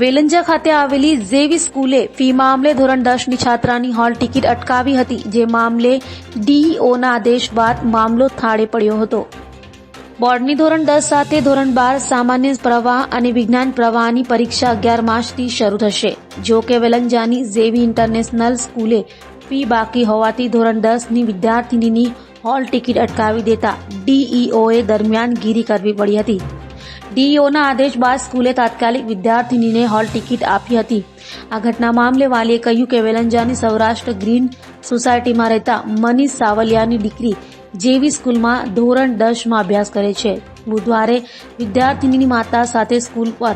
વેલંજા ખાતે આવેલી ઝેવી સ્કૂલે ફી મામલે ધોરણ દસની છાત્રાની હોલ ટિકિટ અટકાવી હતી, જે મામલે ડીઈઓના આદેશ બાદ મામલો થાળે પડ્યો હતો. બોર્ડની ધોરણ દસ સાથે ધોરણ બાર સામાન્ય પ્રવાહ અને વિજ્ઞાન પ્રવાહની પરીક્ષા અગિયાર માર્ચથી શરૂ થશે. જો કે વેલંજાની ઝેવી ઇન્ટરનેશનલ સ્કૂલે ફી બાકી હોવાથી ધોરણ દસની વિદ્યાર્થિનીની હોલ ટિકિટ અટકાવી દેતા ડીઈઓએ દરમિયાનગીરી કરવી પડી હતી. ડીઈઓના આદેશ બાદ સ્કૂલે તાત્કાલિક વિદ્યાર્થિનીને હોલ ટિકિટ આપી હતી. આ ઘટના મામલે વાલીએ કહ્યું કે વેલંજાની સૌરાષ્ટ્ર ગ્રીન સોસાયટીમાં રહેતા મનીષ સાવલિયાની દીકરી જેવી સ્કૂલમાં ધોરણ દસમાં અભ્યાસ કરે છે. બુધવારે વિદ્યાર્થિનીની માતા સાથે સ્કૂલ પર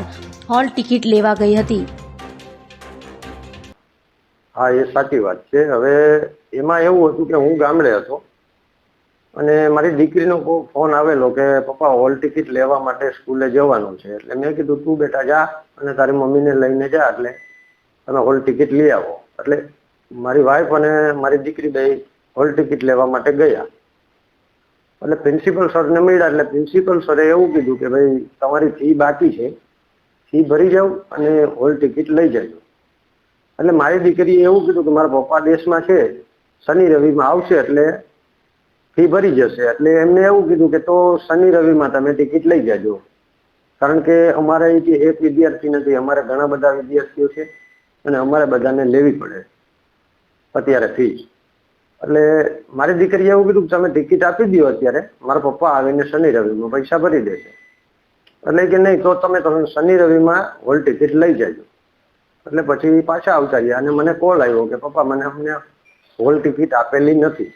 હોલ ટિકિટ લેવા ગઈ હતી. હા, એ સાચી વાત છે. હવે એમાં એવું હતું કે હું ગામડે હતો. અને મારી દીકરીનો ફોન આવેલો કે, પપ્પા હોલ ટિકિટ લેવા માટે સ્કૂલે જવાનું છે. એટલે મેં કીધું, તું બેટા જા અને તારી મમ્મીને લઈને જા, એટલે તમે હોલ ટિકિટ લઈ આવો. એટલે મારી વાઈફ અને મારી દીકરી બે હોલ ટિકિટ લેવા માટે ગયા. એટલે પ્રિન્સિપલ સરને મળ્યા, એટલે પ્રિન્સિપલ સરે એવું કીધું કે, ભાઈ, તમારી ફી બાકી છે. ફી ભરી જાઓ અને હોલ ટિકિટ લઈ જજો. એટલે મારી દીકરીએ એવું કીધું કે, મારા પપ્પા દેશમાં છે, શનિ રવિમાં આવશે, એટલે ફી ભરી જશે. એટલે એમને એવું કીધું કે તો શનિ રવિમાં તમે ટિકિટ લઈ જજો. કારણ કે અમારે જે એક વિદ્યાર્થી નથી, અમારે ઘણા બધા વિદ્યાર્થીઓ છે અને અમારે બધાને લેવી પડે અત્યારે ફી. એટલે મારી દીકરીએ એવું કીધું કે તમે ટિકિટ આપી દો અત્યારે. મારા પપ્પા આવીને શનિ રવિમાં પૈસા ભરી દેશે. એટલે કે નહીં, તો તમે તમે શનિ રવિમાં હોલ ટિકિટ લઈ જજો. એટલે પછી પાછા આવતા ગયા અને મને કોલ આવ્યો કે પપ્પા, મને અમને હોલ ટિકિટ આપેલી નથી.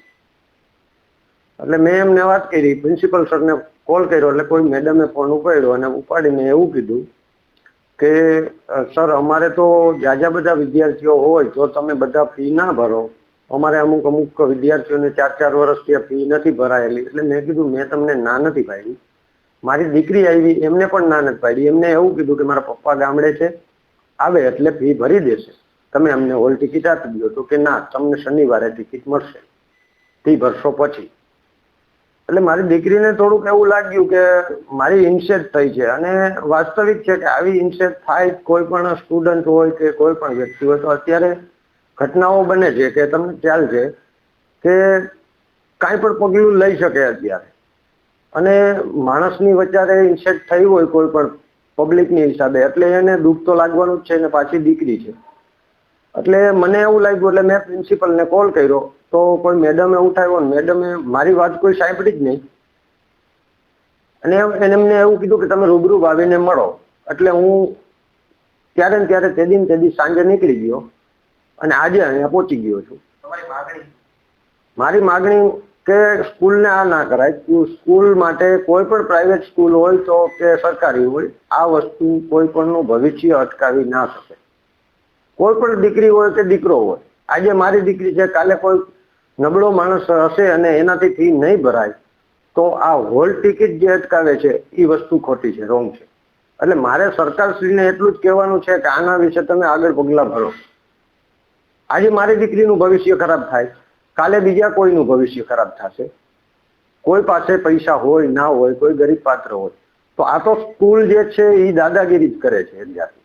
એટલે મેં એમને વાત કરી પ્રિન્સિપલ સરને કોલ કર્યો, એટલે કોઈ મેડમે ફોન ઉપાડ્યો અને ઉપાડીને એવું કીધું કે સર અમારે તો જાજા બધા વિદ્યાર્થીઓ હોય તો તમે બધા ફી ના ભરો, અમારે અમુક અમુક વિદ્યાર્થીઓને ચાર ચાર વર્ષથી ફી નથી ભરાયેલી. એટલે મેં કીધું, મેં તમને ના નથી પાડી. મારી દીકરી આવી, એમને પણ ના નથી પાડી. એમને એવું કીધું કે, મારા પપ્પા ગામડે છે, આવે એટલે ફી ભરી દેશે. તમે અમને હોલ ટિકિટ આપી દો તો કે, ના, તમને શનિવારે ટિકિટ મળશે. ફી ભરશો પછી. એટલે મારી દીકરીને થોડુંક એવું લાગ્યું કે મારી ઇન્સેટ થઈ છે અને વાસ્તવિક છે કે આવી ઇન્સેટ થાય કોઈ પણ સ્ટુડન્ટ હોય કે કોઈ પણ વ્યક્તિ હોય તો અત્યારે ઘટનાઓ બને છે કે તમને ખ્યાલ છે કે કાંઈ પણ પગલું લઈ શકે અત્યારે. અને માણસની વચ્ચે ઇન્સેટ થઈ હોય કોઈ પણ પબ્લિકની હિસાબે, એટલે એને દુઃખ તો લાગવાનું જ છે ને પાછી દીકરી છે. એટલે મને એવું લાગ્યું એટલે મેં પ્રિન્સિપલને કોલ કર્યો. તો કોઈ મેડમે ઉઠાવ્યો ને મેડમે મારી વાત કોઈ સાંભળી જ નહીં. અને એને એમને એવું કીધું કે તમે રૂબરૂ આવીને મળો. એટલે હું ત્યારે ને ત્યારે તે દિન તે દી સાંજે નીકળી ગયો અને આજે અહીંયા પહોંચી ગયો છું. મારી માગણી કે સ્કૂલને આ ના કરાય. સ્કૂલ માટે કોઈ પણ પ્રાઇવેટ સ્કૂલ હોય તો કે સરકારી હોય આ વસ્તુ કોઈ પણનું ભવિષ્ય અટકાવી ના શકે. કોઈ પણ દીકરી હોય કે દીકરો હોય, આજે મારી દીકરી છે, કાલે કોઈ નબળો માણસ હશે અને એનાથી ફી નહીં ભરાય, તો આ હોલ ટિકિટ જે અટકાવે છે એ વસ્તુ ખોટી છે, રોંગ છે. એટલે મારે સરકારશ્રીને એટલું જ કહેવાનું છે કે આના વિશે તમે આગળ પગલાં ભરો. આજે મારી દીકરીનું ભવિષ્ય ખરાબ થાય, કાલે બીજા કોઈનું ભવિષ્ય ખરાબ થશે. કોઈ પાસે પૈસા હોય, ના હોય, કોઈ ગરીબ પાત્ર હોય, તો આ તો સ્કૂલ જે છે એ દાદાગીરી જ કરે છે અત્યારે